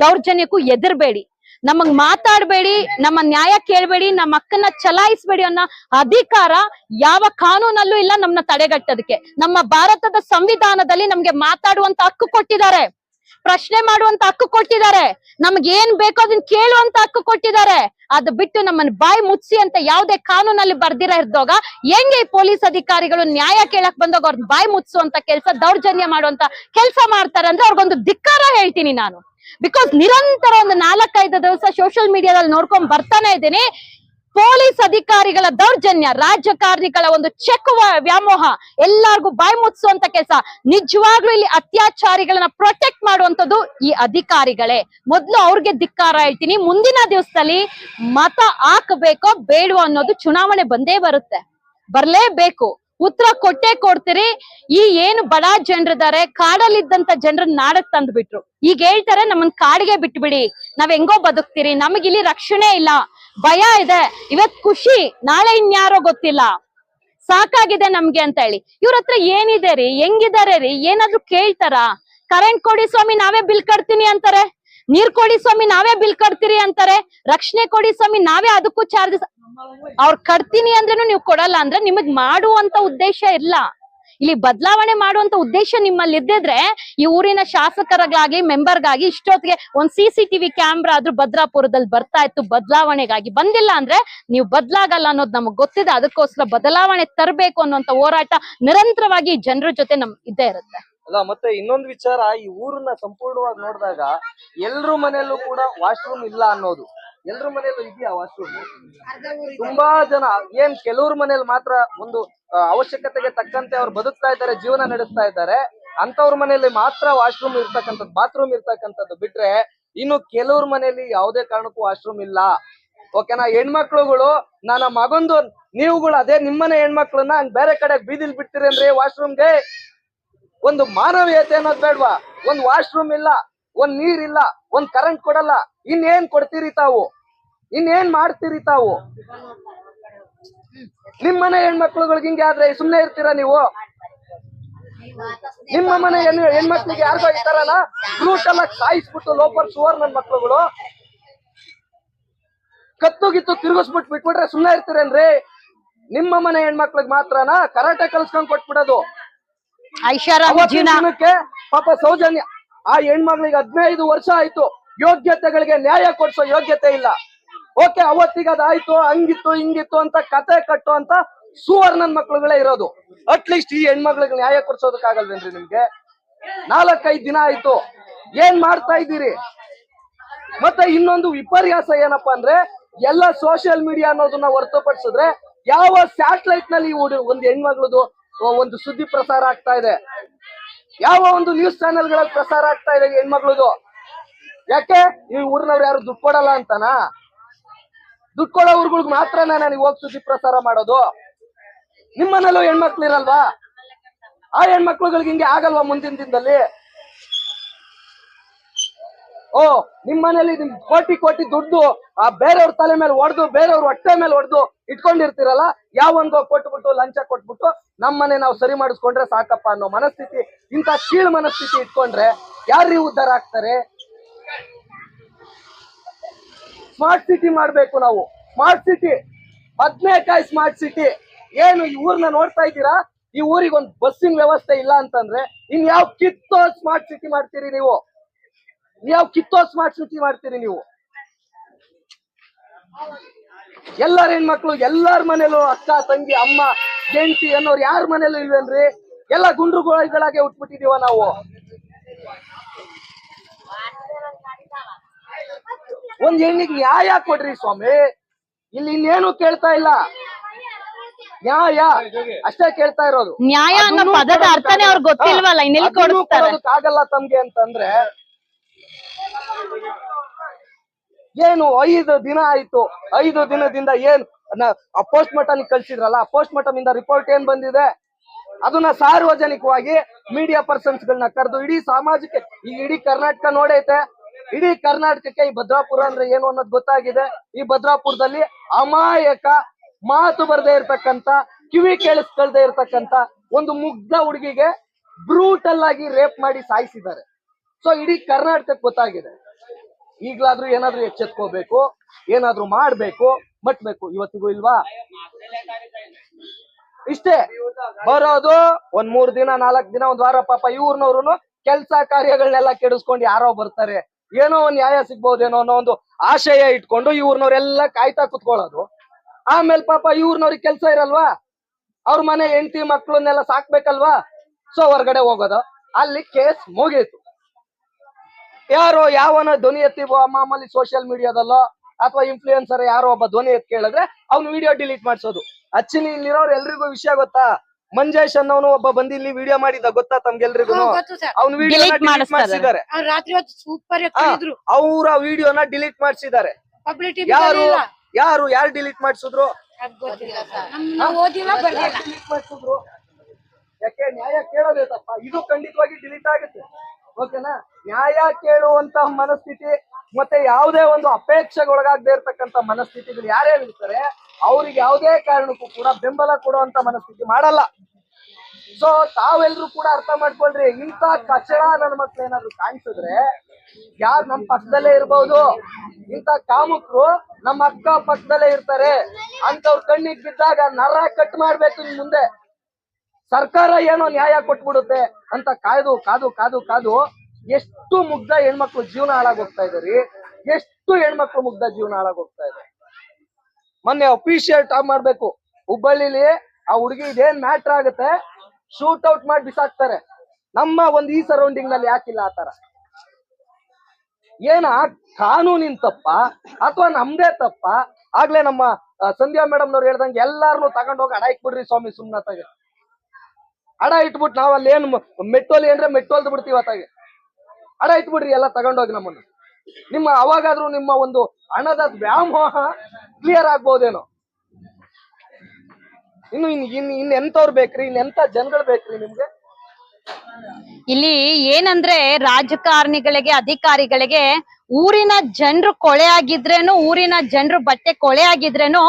ದೌರ್ಜನ್ಯಕ್ಕೂ ಎದರ್ಬೇಡಿ. ನಮಗ್ ಮಾತಾಡ್ಬೇಡಿ, ನಮ್ಮ ನ್ಯಾಯ ಕೇಳ್ಬೇಡಿ, ನಮ್ಮ ಹಕ್ಕನ್ನ ಚಲಾಯಿಸ್ಬೇಡಿ ಅನ್ನೋ ಅಧಿಕಾರ ಯಾವ ಕಾನೂನಲ್ಲೂ ಇಲ್ಲ ನಮ್ನ ತಡೆಗಟ್ಟೋದಕ್ಕೆ. ನಮ್ಮ ಭಾರತದ ಸಂವಿಧಾನದಲ್ಲಿ ನಮ್ಗೆ ಮಾತಾಡುವಂತ ಹಕ್ಕು ಕೊಟ್ಟಿದ್ದಾರೆ. ಪ್ರಶ್ನೆ ಮಾಡುವಂತ ಹಕ್ಕು ಕೊಟ್ಟಿದ್ದಾರೆ. ನಮ್ಗೆ ಏನ್ ಬೇಕೋ ಅದನ್ನ ಕೇಳುವಂತ ಹಕ್ಕು ಕೊಟ್ಟಿದ್ದಾರೆ. ಅದ್ ಬಿಟ್ಟು ನಮ್ಮನ್ನ ಬಾಯಿ ಮುಚ್ಚಿ ಅಂತ ಯಾವ್ದೇ ಕಾನೂನಲ್ಲಿ ಬರ್ದಿರ ಇರ್ದೋಗ ಹೆಂಗೆ ಪೊಲೀಸ್ ಅಧಿಕಾರಿಗಳು ನ್ಯಾಯ ಕೇಳಕ್ ಬಂದಾಗ ಅವ್ರ ಬಾಯಿ ಮುಚ್ಚುವಂತ ಕೆಲಸ, ದೌರ್ಜನ್ಯ ಮಾಡುವಂತ ಕೆಲಸ ಮಾಡ್ತಾರೆ ಅಂದ್ರೆ ಅವ್ರಿಗೊಂದು ಧಿಕ್ಕಾರ ಹೇಳ್ತೀನಿ ನಾನು. ಬಿಕಾಸ್ ನಿರಂತರ ಒಂದು ನಾಲ್ಕೈದು ದಿವಸ ಸೋಷಿಯಲ್ ಮೀಡಿಯಾದಲ್ಲಿ ನೋಡ್ಕೊಂಡ್ ಬರ್ತಾನೆ ಇದ್ದೀನಿ. ಪೊಲೀಸ್ ಅಧಿಕಾರಿಗಳ ದೌರ್ಜನ್ಯ, ರಾಜಕಾರಣಿಗಳ ಒಂದು ಚೆಕ್ ವ್ಯಾಮೋಹ, ಎಲ್ಲಾರ್ಗು ಬಾಯಿ ಮುಚ್ಚುವಂತ ಕೆಲಸ. ನಿಜವಾಗ್ಲೂ ಇಲ್ಲಿ ಅತ್ಯಾಚಾರಿಗಳನ್ನ ಪ್ರೊಟೆಕ್ಟ್ ಮಾಡುವಂತದ್ದು ಈ ಅಧಿಕಾರಿಗಳೇ. ಮೊದ್ಲು ಅವ್ರಿಗೆ ಧಿಕ್ಕಾರ ಹೇಳ್ತೀನಿ. ಮುಂದಿನ ದಿವಸದಲ್ಲಿ ಮತ ಹಾಕಬೇಕೋ ಬೇಡವೋ ಅನ್ನೋದು ಚುನಾವಣೆ ಬಂದೇ ಬರುತ್ತೆ. ಬರ್ಲೇಬೇಕು. ಉತ್ತರ ಕೊಟ್ಟೆ ಕೊಡ್ತೀರಿ. ಈ ಏನು ಬಡ ಜನರಿದ್ದಾರೆ, ಕಾಡಲ್ಲಿದ್ದಂತ ಜನರನ್ನ ನಾಡಕ್ ತಂದ್ಬಿಟ್ರು. ಈಗ ಹೇಳ್ತಾರೆ ನಮ್ಮನ್ ಕಾಡಿಗೆ ಬಿಟ್ಬಿಡಿ. ನಾವ್ ಹೆಂಗೋ ಬದುಕ್ತೀರಿ. ಇಲ್ಲಿ ರಕ್ಷಣೆ ಇಲ್ಲ. ಭಯ ಇದೆ. ಇವತ್ ಖುಷಿ, ನಾಳೆ ಇನ್ಯಾರೋ ಗೊತ್ತಿಲ್ಲ. ಸಾಕಾಗಿದೆ ನಮ್ಗೆ ಅಂತ ಹೇಳಿ. ಇವ್ರ ಹತ್ರ ಏನಿದೆ ರೀ? ಹೆಂಗಿದಾರೆ ರೀ? ಏನಾದ್ರು ಕೇಳ್ತಾರ? ಕರೆಂಟ್ ಕೊಡಿ ಸ್ವಾಮಿ, ನಾವೇ ಬಿಲ್ ಕಟ್ತೀನಿ ಅಂತಾರೆ. ನೀರ್ ಕೊಡಿ ಸ್ವಾಮಿ, ನಾವೇ ಬಿಲ್ ಕಟ್ತೀರಿ ಅಂತಾರೆ. ರಕ್ಷಣೆ ಕೊಡಿ ಸ್ವಾಮಿ, ನಾವೇ ಅದಕ್ಕೂ ಚಾರ್ಜಸ್ ಅವ್ರು ಕಟ್ತೀನಿ ಅಂದ್ರೇನು ನೀವು ಕೊಡಲ್ಲ ಅಂದ್ರೆ ನಿಮಗ್ ಮಾಡುವಂತ ಉದ್ದೇಶ ಇಲ್ಲ. ಇಲ್ಲಿ ಬದಲಾವಣೆ ಮಾಡುವಂತ ಉದ್ದೇಶ ನಿಮ್ಮಲ್ಲಿ ಇದ್ದಿದ್ರೆ ಈ ಊರಿನ ಶಾಸಕರಿಗಾಗ್ಲಿ ಮೆಂಬರ್ಗಾಗಿ ಇಷ್ಟೊತ್ತಿಗೆ ಒಂದ್ ಸಿ ಸಿ ಟಿವಿ ಕ್ಯಾಮ್ರಾ ಆದ್ರೂ ಭದ್ರಾಪುರದಲ್ಲಿ ಬರ್ತಾ ಇತ್ತು, ಬದಲಾವಣೆಗಾಗಿ ಬಂದಿಲ್ಲ ಅಂದ್ರೆ ನೀವು ಬದಲಾಗಲ್ಲ ಅನ್ನೋದು ನಮಗ್ ಗೊತ್ತಿದೆ. ಅದಕ್ಕೋಸ್ಕರ ಬದಲಾವಣೆ ತರಬೇಕು ಅನ್ನುವಂತ ಹೋರಾಟ ನಿರಂತರವಾಗಿ ಜನರ ಜೊತೆ ನಮ್ ಇದ್ದೇ ಇರುತ್ತೆ. ಅಲ್ಲ, ಮತ್ತೆ ಇನ್ನೊಂದು ವಿಚಾರ, ಈ ಊರನ್ನ ಸಂಪೂರ್ಣವಾಗಿ ನೋಡಿದಾಗ ಎಲ್ರ ಮನೆಯಲ್ಲೂ ಕೂಡ ವಾಶ್ರೂಮ್ ಇಲ್ಲ ಅನ್ನೋದು. ಎಲ್ರ ಮನೆಯಲ್ಲೂ ಇದೆಯಾ ವಾಶ್ರೂಮ್ ತುಂಬಾ ಜನ, ಏನ್ ಕೆಲವ್ರ ಮನೆಯಲ್ಲಿ ಮಾತ್ರ ಒಂದು ಅವಶ್ಯಕತೆಗೆ ತಕ್ಕಂತೆ ಅವ್ರು ಬದುಕ್ತಾ ಇದ್ದಾರೆ, ಜೀವನ ನಡೆಸ್ತಾ ಇದ್ದಾರೆ ಅಂತವ್ರ ಮನೆಯಲ್ಲಿ ಮಾತ್ರ ವಾಶ್ರೂಮ್ ಇರ್ತಕ್ಕಂಥದ್ದು ಬಾತ್ರೂಮ್ ಇರ್ತಕ್ಕಂಥದ್ದು ಬಿಟ್ರೆ ಇನ್ನು ಕೆಲವ್ರ ಮನೆಯಲ್ಲಿ ಯಾವುದೇ ಕಾರಣಕ್ಕೂ ವಾಶ್ರೂಮ್ ಇಲ್ಲ. ಓಕೆನಾ? ಹೆಣ್ಮಕ್ಳುಗಳು ನಾನು ಮಗಂದು ನೀವುಗಳು ಅದೇ ನಿಮ್ಮನೆ ಹೆಣ್ಮಕ್ಳನ್ನ ಬೇರೆ ಕಡೆ ಬೀದಿಲ್ ಅಂದ್ರೆ ವಾಶ್ರೂಮ್ಗೆ ಒಂದು ಮಾನವೀಯತೆ ಅನ್ನೋದು ಬೇಡ್ವಾ? ಒಂದ್ ವಾಶ್ರೂಮ್ ಇಲ್ಲ, ಒಂದ್ ನೀರ್ ಇಲ್ಲ, ಒಂದ್ ಕರೆಂಟ್ ಕೊಡಲ್ಲ. ಇನ್ನೇನ್ ಕೊಡ್ತೀರಿ ತಾವು? ಇನ್ನೇನ್ ಮಾಡ್ತೀರಿ ತಾವು? ನಿಮ್ಮನೆ ಹೆಣ್ಮಕ್ಳುಗಳಿಗೆ ಹಿಂಗೆ ಆದ್ರೆ ಸುಮ್ನೆ ಇರ್ತೀರಾ ನೀವು? ನಿಮ್ಮ ಮನೆ ಹೆಣ್ಮಕ್ಳಿಗೆ ಯಾರು ಇರ್ತಾರಲ್ಲ ಬ್ರೂಟಲ್ ಆಗಿ ಸಾಯಿಸ್ಬಿಟ್ಟು ಲೋಪರ್ ಸುವರ್ ನನ್ ಮಕ್ಳುಗಳು. ಕತ್ತು ಗಿತ್ತು ತಿರುಗಿಸ್ಬಿಟ್ಟು ಬಿಟ್ಬಿಟ್ರೆ ಸುಮ್ನೆ ಇರ್ತೀರೇನ್ರಿ? ನಿಮ್ಮ ಮನೆ ಹೆಣ್ಮಕ್ಳಿಗೆ ಮಾತ್ರನಾ? ಕರಾಟೆ ಕಲ್ಸ್ಕೊಂಡ್ ಕೊಟ್ಬಿಡೋದು. ಐಷಾರಾಮಿ ಅವತ್ತಿನ ಜೀವನ ದಿನಕ್ಕೆ ಪಾಪ ಸೌಜನ್ಯ ಆ ಹೆಣ್ಮಕ್ಳಿಗೆ ಹದಿನೈದು ವರ್ಷ ಆಯ್ತು. ಯೋಗ್ಯತೆಗಳಿಗೆ ನ್ಯಾಯ ಕೊಡ್ಸೋ ಯೋಗ್ಯತೆ ಇಲ್ಲ. ಓಕೆ ಅವತ್ತಿಗೆ ಅದಾಯ್ತು ಹಂಗಿತ್ತು ಹಿಂಗಿತ್ತು ಅಂತ ಕತೆ ಕಟ್ಟು ಅಂತ ಸುವರ್ಣನ್ ಮಕ್ಳುಗಳೇ ಇರೋದು. ಅಟ್ಲೀಸ್ಟ್ ಈ ಹೆಣ್ಮಕ್ಳಿಗೆ ನ್ಯಾಯ ಕೊಡ್ಸೋದಕ್ಕಾಗಲ್ವೇನ್ರಿ ನಿಮ್ಗೆ? ನಾಲ್ಕೈದು ದಿನ ಆಯ್ತು. ಏನ್ ಮಾಡ್ತಾ ಇದ್ದೀರಿ? ಮತ್ತೆ ಇನ್ನೊಂದು ವಿಪರ್ಯಾಸ ಏನಪ್ಪಾ ಅಂದ್ರೆ ಎಲ್ಲ ಸೋಷಿಯಲ್ ಮೀಡಿಯಾ ಅನ್ನೋದನ್ನ ಹೊರತುಪಡಿಸಿದ್ರೆ ಯಾವ ಸ್ಯಾಟಲೈಟ್ನಲ್ಲಿ ಒಂದು ಹೆಣ್ಮಗಳದು ಒಂದು ಸುದ್ದಿ ಪ್ರಸಾರ ಆಗ್ತಾ ಇದೆ. ಯಾವ ಒಂದು ನ್ಯೂಸ್ ಚಾನೆಲ್ ಚಾನೆಲ್ಗಳಲ್ಲಿ ಪ್ರಸಾರ ಆಗ್ತಾ ಇದೆ ಹೆಣ್ಮಕ್ಳದು ಯಾಕೆ? ಈ ಊರಿನವ್ರು ಯಾರು ದುಡ್ಡು ಕೊಡಲ್ಲ ಅಂತನಾ? ದುಡ್ಡು ಕೊಡೋ ಊರುಗಳಿಗೆ ಮಾತ್ರ ನಾನು ಹೋಗಿ ಸುದ್ದಿ ಪ್ರಸಾರ ಮಾಡೋದು? ನಿಮ್ಮನೇಲೂ ಹೆಣ್ಮಕ್ಳು ಇರಲ್ವಾ? ಆ ಹೆಣ್ಮಕ್ಳುಗಳಿಗೆ ಹಿಂಗೆ ಆಗಲ್ವಾ ಮುಂದಿನ ದಿನದಲ್ಲಿ? ಓ ನಿಮ್ಮನೇಲಿ ನಿಮ್ ಕೋಟಿ ಕೋಟಿ ದುಡ್ಡು, ಆ ಬೇರೆಯವ್ರ ತಲೆ ಮೇಲೆ ಹೊಡೆದು ಬೇರೆಯವ್ರ ಹೊಟ್ಟೆ ಮೇಲೆ ಹೊಡೆದು ಇಟ್ಕೊಂಡಿರ್ತೀರಲ್ಲ ಯಾವನ್ಗೋ ಕೊಟ್ಬಿಟ್ಟು ಲಂಚ ಕೊಟ್ಬಿಟ್ಟು ನಮ್ಮನೆ ನಾವು ಸರಿ ಮಾಡಿಸ್ಕೊಂಡ್ರೆ ಸಾಕಪ್ಪ ಅನ್ನೋ ಮನಸ್ಥಿತಿ, ಇಂಥ ಕೀಳ್ ಮನಸ್ಥಿತಿ ಇಟ್ಕೊಂಡ್ರೆ ಯಾರು ಉದ್ಧಾರ ಆಗ್ತಾರೆ? ಸ್ಮಾರ್ಟ್ ಸಿಟಿ ಮಾಡ್ಬೇಕು ನಾವು. ಸ್ಮಾರ್ಟ್ ಸಿಟಿ, ಬದ್ನೇಕಾಯಿ ಸ್ಮಾರ್ಟ್ ಸಿಟಿ. ಏನು ಈ ಊರ್ನ ನೋಡ್ತಾ ಇದ್ದೀರಾ? ಈ ಊರಿಗೆ ಒಂದು ಬಸ್ಸಿನ ವ್ಯವಸ್ಥೆ ಇಲ್ಲ ಅಂತಂದ್ರೆ ಇನ್ ಯಾವ ಕಿತ್ತೋ ಸ್ಮಾರ್ಟ್ ಸಿಟಿ ಮಾಡ್ತೀರಿ ನೀವು? ಯಾವ ಕಿತ್ತೋ ಸ್ಮಾರ್ಟ್ ಸಿಟಿ ಮಾಡ್ತೀರಿ ನೀವು? ಎಲ್ಲರ ಹೆಣ್ಮಕ್ಳು ಎಲ್ಲಾರ ಮನೇಲೂ ಅಕ್ಕ ತಂಗಿ ಅಮ್ಮ ಗೆಂಟಿ ಅನ್ನೋರು ಯಾರ ಮನೇಲೂ ಇಲ್ವೇನ್ರಿ? ಎಲ್ಲ ಗುಂಡ್ರುಗಳಾಗೆ ಉಟ್ಬಿಟ್ಟಿದೀವ ನಾವು. ಒಂದ್ ಹೆಣ್ಣಿಗೆ ನ್ಯಾಯ ಕೊಡ್ರಿ ಸ್ವಾಮಿ. ಇಲ್ಲಿ ಇನ್ನೇನು ಕೇಳ್ತಾ ಇಲ್ಲ. ನ್ಯಾಯ ಅಷ್ಟೇ ಕೇಳ್ತಾ ಇರೋದು. ನ್ಯಾಯ ಅನ್ನೋ ಪದದ ಅರ್ಥನೇ ಅವ್ರಿಗೆ ಗೊತ್ತಿಲ್ವಲ್ಲ ಇನ್ನೆಲ್ಲಿ ಕೊಡೋದಕ್ಕಾಗಲ್ಲ ತಮ್ಗೆ ಅಂತಂದ್ರೆ ಏನು ಐದು ದಿನ ಆಯ್ತು. ಐದು ದಿನದಿಂದ ಏನ್ ಪೋಸ್ಟ್ ಮಾರ್ಟಮ್ ಕಳ್ಸಿದ್ರಲ್ಲ ಪೋಸ್ಟ್ ಮಾರ್ಟಮ್ ಇಂದ ರಿಪೋರ್ಟ್ ಏನ್ ಬಂದಿದೆ? ಅದನ್ನ ಸಾರ್ವಜನಿಕವಾಗಿ ಮೀಡಿಯಾ ಪರ್ಸನ್ಸ್ ಗಳನ್ನ ಕರೆದು, ಇಡೀ ಸಾಮಾಜಿಕ, ಈ ಇಡೀ ಕರ್ನಾಟಕ ನೋಡೈತೆ. ಇಡೀ ಕರ್ನಾಟಕಕ್ಕೆ ಈ ಭದ್ರಾಪುರ ಅಂದ್ರೆ ಏನು ಅನ್ನೋದು ಗೊತ್ತಾಗಿದೆ. ಈ ಭದ್ರಾಪುರದಲ್ಲಿ ಅಮಾಯಕ ಮಾತು ಬರದೇ ಇರ್ತಕ್ಕಂತ ಕಿವಿ ಕೇಳಿಸ್ಕೊಳ್ದೆ ಇರ್ತಕ್ಕಂತ ಒಂದು ಮುಗ್ಧ ಹುಡುಗಿಗೆ ಬ್ರೂಟಲ್ ಆಗಿ ರೇಪ್ ಮಾಡಿ ಸಾಯಿಸಿದ್ದಾರೆ. ಸೊ ಇಡೀ ಕರ್ನಾಟಕಕ್ಕೆ ಗೊತ್ತಾಗಿದೆ. ಈಗ್ಲಾದ್ರೂ ಏನಾದ್ರೂ ಎಚ್ಚೆತ್ಕೋಬೇಕು, ಏನಾದ್ರೂ ಮಾಡ್ಬೇಕು, ಮಟ್ಬೇಕು. ಇವತ್ತಿಗೂ ಇಲ್ವಾ? ಇಷ್ಟೇ. ಬರೋದು ಒಂದ್ ಮೂರ್ ದಿನ, ನಾಲ್ಕ್ ದಿನ, ಒಂದ್ ವಾರ ಪಾಪ ಇವ್ರನವ್ರು ಕೆಲ್ಸ ಕಾರ್ಯಗಳನ್ನೆಲ್ಲ ಕೆಡಿಸ್ಕೊಂಡು ಯಾರೋ ಬರ್ತಾರೆ. ಏನೋ ಒಂದ್ ನ್ಯಾಯ ಸಿಗ್ಬೋದೇನೋ ಅನ್ನೋ ಒಂದು ಆಶಯ ಇಟ್ಕೊಂಡು ಇವ್ರನವ್ರೆಲ್ಲ ಕಾಯ್ತಾ ಕುತ್ಕೊಳ್ಳೋದು. ಆಮೇಲೆ ಪಾಪ ಇವ್ರನವ್ರಿಗೆ ಕೆಲ್ಸ ಇರಲ್ವಾ? ಅವ್ರ ಮನೆ ಹೆಂಡತಿ ಮಕ್ಳನ್ನೆಲ್ಲ ಸಾಕ್ಬೇಕಲ್ವಾ? ಸೊ ಹೊರಗಡೆ ಹೋಗೋದು. ಅಲ್ಲಿ ಕೇಸ್ ಮುಗೀತು. ಯಾರೋ ಯಾವನ ಧ್ವನಿ ಎತ್ತಿ ಬ- ಮಾಮೂಲಿ ಸೋಷಿಯಲ್ ಮೀಡಿಯಾದಲ್ಲೋ ಅಥವಾ ಇನ್ಫ್ಲೂಯೆನ್ಸರ್ ಯಾರೋ ಒಬ್ಬ ಧ್ವನಿ ಎತ್ ಕೇಳಿದ್ರೆ ಅವ್ನು ವಿಡಿಯೋ ಡಿಲೀಟ್ ಮಾಡ್ಸೋದು. ಅಚ್ಚಿನಿ ಇಲ್ಲಿರೋರು ಎಲ್ರಿಗೂ ವಿಷಯ ಗೊತ್ತಾ? ಮಂಜೇಶ್ ಅನ್ನೋನು ಒಬ್ಬ ಬಂದು ಇಲ್ಲಿ ವಿಡಿಯೋ ಮಾಡಿದ ಗೊತ್ತಾ ತಮ್ಗೆಲ್ರಿಗೂ ಅವ್ನ ವಿಡಿಯೋ ಡಿಲೀಟ್. ಮಾಡಿಸಿದ್ದಾರೆ. ಅವ್ರ ರಾತ್ರಿ ಹೊತ್ತು ಸೂಪರ್ ಹೇಳಿದ್ರು ಅವರ ವಿಡಿಯೋನ ಡಿಲೀಟ್ ಮಾಡಿಸಿದ್ದಾರೆ. ಯಾರು? ಯಾರು? ಯಾರು ಡಿಲೀಟ್ ಮಾಡಿಸಿದ್ರು? ಗೊತ್ತಿಲ್ಲ ಸರ್. ನಾವು ಓದಿಲ್ಲ ಬರ್ಲಿಲ್ಲ ಡಿಲೀಟ್ ಮಾಡಿಸಿದ್ರು? ಯಾಕೆ? ನ್ಯಾಯ ಕೇಳೋದೇ ತಪ್ಪ? ಇದು ಖಂಡಿತವಾಗಿ ಡಿಲೀಟ್ ಆಗುತ್ತೆ. ಓಕೆನಾ ನ್ಯಾಯ ಕೇಳುವಂತ ಮನಸ್ಥಿತಿ ಮತ್ತೆ ಯಾವುದೇ ಒಂದು ಅಪೇಕ್ಷೆಗೊಳಗಾಗದೇ ಇರತಕ್ಕಂತ ಮನಸ್ಥಿತಿಗಳು ಯಾರ್ಯಾರು ಇರ್ತಾರೆ ಅವ್ರಿಗೆ ಯಾವುದೇ ಕಾರಣಕ್ಕೂ ಕೂಡ ಬೆಂಬಲ ಕೊಡುವಂತ ಮನಸ್ಥಿತಿ ಮಾಡಲ್ಲ. ಸೊ ತಾವೆಲ್ಲರೂ ಕೂಡ ಅರ್ಥ ಮಾಡ್ಕೊಳ್ರಿ, ಇಂಥ ಕಚಡ ನನ್ನ ಮಕ್ಳು ಏನಾದ್ರು ಕಾಣಿಸಿದ್ರೆ, ಯಾರು ನಮ್ಮ ಪಕ್ಕದಲ್ಲೇ ಇರ್ಬೋದು. ಇಂಥ ಕಾಮುಕರು ನಮ್ಮ ಅಕ್ಕ ಪಕ್ಕದಲ್ಲೇ ಇರ್ತಾರೆ. ಅಂತವ್ರ ಕಣ್ಣಿಗೆ ಬಿದ್ದಾಗ ನರ ಕಟ್ ಮಾಡ್ಬೇಕು ಇನ್ ಮುಂದೆ. ಸರ್ಕಾರ ಏನೋ ನ್ಯಾಯ ಕೊಟ್ಬಿಡುತ್ತೆ ಅಂತ ಕಾಯ್ದು, ಕಾದು ಕಾದು ಕಾದು ಎಷ್ಟು ಮುಗ್ಧ ಹೆಣ್ಮಕ್ಳು ಜೀವನ ಹಾಳಾಗೋಗ್ತಾ ಇದ್ರಿ ಎಷ್ಟು ಹೆಣ್ಮಕ್ಳು ಮುಗ್ಧ ಜೀವನ ಹಾಳಾಗೋಗ್ತಾ ಇದೆ? ಮೊನ್ನೆ ಅಫಿಷಿಯಲ್ ಟಾಪ್ ಮಾಡ್ಬೇಕು. ಹುಬ್ಬಳ್ಳಿಲಿ ಆ ಹುಡುಗಿ ಇದೇನ್ ಮ್ಯಾಟ್ರ್ ಆಗುತ್ತೆ? ಶೂಟ್ ಔಟ್ ಮಾಡಿ ಬಿಸಾಕ್ತಾರೆ. ನಮ್ಮ ಒಂದು ಈ ಸರೌಂಡಿಂಗ್ನಲ್ಲಿ ಯಾಕಿಲ್ಲ ಆತರ ಏನ ಕಾನೂನಿನ ತಪ್ಪ ಅಥವಾ ನಮ್ದೇ ತಪ್ಪ? ಆಗ್ಲೇ ನಮ್ಮ ಸಂಧ್ಯಾ ಮೇಡಮ್ ನವ್ರು ಹೇಳ್ದಂಗೆ ಎಲ್ಲಾರನು ತಗೊಂಡೋಗಿ ಅಡ ಇಟ್ಬಿಡ್ರಿ ಸ್ವಾಮಿ ಸುಮ್ನತ್ತಾಗೆ. ಅಡ ಇಟ್ಬಿಟ್ಟು ನಾವ್ ಅಲ್ಲಿ ಏನ್ ಮೆಟ್ಟೋಲಿ ಅಂದ್ರೆ ಮೆಟ್ಟೋಲ್ದು ಬಿಡ್ತೀವಿ ಅತ್ತಾಗೆ. ಅಡ ಇಟ್ಬಿಡ್ರಿ, ಎಲ್ಲ ತಗೊಂಡೋಗಿ ನಮ್ಮನ್ನ. ನಿಮ್ಮ ಅವಾಗಾದ್ರೂ ನಿಮ್ಮ ಒಂದು ಹಣದ ವ್ಯಾಮೋಹ ಕ್ಲಿಯರ್ ಆಗ್ಬೋದೇನೋ. ಇನ್ನು ಇನ್ ಇನ್ ಇನ್ ಎಂತವ್ರು ಬೇಕ್ರಿ, ಇನ್ ಎಂತ ಜನಗಳು ಬೇಕ್ರಿ ನಿಮ್ಗೆ? ಇಲ್ಲಿ ಏನಂದ್ರೆ ರಾಜಕಾರಣಿಗಳಿಗೆ ಅಧಿಕಾರಿಗಳಿಗೆ ಊರಿನ ಜನರು ಕೊಳೆ ಆಗಿದ್ರೇನು, ಊರಿನ ಜನರು ಬಟ್ಟೆ ಕೊಳೆ ಆಗಿದ್ರೇನು,